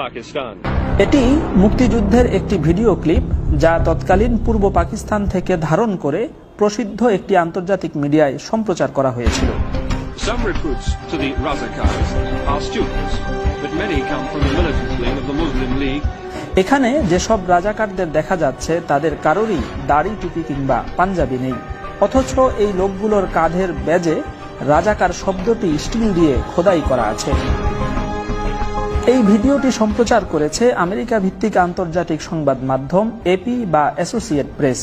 Pakistan. এটি মুক্তিযুদ্ধের একটি ভিডিও ক্লিপ যা তৎকালীন পূর্ব পাকিস্তান থেকে ধারণ করে প্রসিদ্ধ একটি আন্তর্জাতিক মিডিয়ায় সম্প্রচার করা হয়েছিল। Some recruits to the Razakars are students, but many come from the militant wing of the Muslim League. এখানে যেসব রাজাকারদের দেখা যাচ্ছে তাদের কারোরই দাড়ি টুপি কিংবা পাঞ্জাবি নেই। অথচ এই লোকগুলোর কাঁধের ব্যাজে রাজাকার শব্দটি স্টিল দিয়ে খোদাই করা আছে। এই ভিডিওটি সম্প্রচার করেছে আমেরিকা ভিত্তিক আন্তর্জাতিক সংবাদ মাধ্যম এপি বা অ্যাসোসিয়েট প্রেস।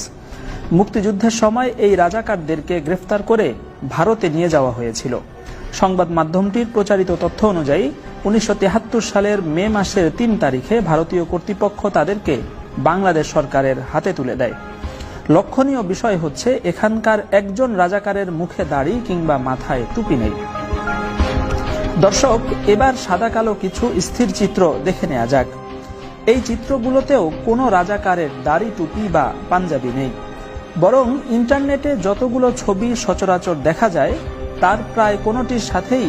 মুক্তিযুদ্ধের সময় এই রাজাকারদেরকে গ্রেফতার করে ভারতে নিয়ে যাওয়া হয়েছিল। সংবাদ মাধ্যমটির প্রচারিত তথ্য অনুযায়ী, উনিশশো সালের মে মাসের তিন তারিখে ভারতীয় কর্তৃপক্ষ তাদেরকে বাংলাদেশ সরকারের হাতে তুলে দেয়। লক্ষণীয় বিষয় হচ্ছে, এখানকার একজন রাজাকারের মুখে দাড়ি কিংবা মাথায় টুপি নেই। দর্শক, এবার সাদা কালো কিছু স্থির চিত্র দেখে নেওয়া যাক। এই চিত্রগুলোতেও কোনো রাজাকারের দাড়ি, টুপি বা পাঞ্জাবি নেই। বরং ইন্টারনেটে যতগুলো ছবি সচরাচর দেখা যায়, তার প্রায় কোনোটির সাথেই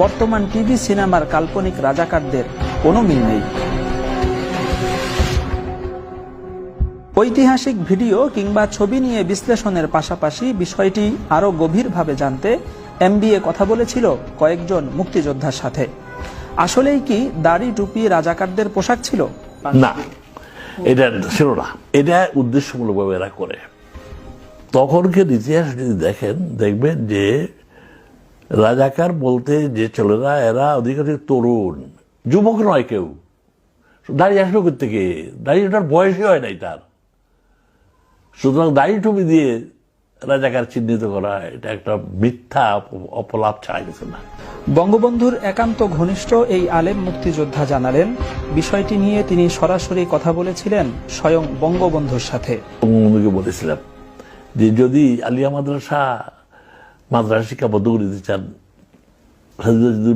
বর্তমান টিভি সিনেমার কাল্পনিক রাজাকারদের কোনো মিল নেই। ঐতিহাসিক ভিডিও কিংবা ছবি নিয়ে বিশ্লেষণের পাশাপাশি বিষয়টি আরও গভীরভাবে জানতে এমবিএ কথা বলেছিল কয়েকজন মুক্তিযোদ্ধার সাথে। আসলেই কি দাড়ি টুপি রাজাকারদের পোশাক ছিল? না, এটা ছিল না। এটা উদ্দেশ্যমূলকভাবে এরা করে। তখনকার ইতিহাস যদি দেখেন, দেখবেন যে রাজাকার বলতে যে ছেলেরা, এরা অধিকাংশ তরুণ, যুবক নয় কেউ। দাঁড়িয়ে করতে গিয়ে দাঁড়িয়ে ওঠার বয়সই হয় নাই তার। সুতরাং দাড়ি টুপি দিয়ে রাজাকার চিহ্নিত করা এটা একটা মিথ্যা অপলাপ ছাড়া কিছু না। বঙ্গবন্ধুর একান্ত ঘনিষ্ঠ এই আলেম মুক্তিযোদ্ধা জানালেন বিষয়টি নিয়ে তিনি সরাসরি কথা বলেছিলেন স্বয়ং বঙ্গবন্ধুর সাথে। বঙ্গবন্ধুকে বলেছিলাম যে যদি আলিয়া মাদ্রাসা মাদ্রাসা শিক্ষা বন্ধ করে দিতে চান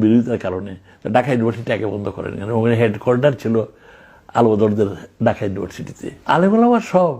বিরোধিতার কারণে ঢাকা ইউনিভার্সিটিটাকে বন্ধ করেন। ওখানে হেডকোয়ার্টার ছিল আলবদরদের ঢাকা ইউনিভার্সিটিতে। আলেমালামার সব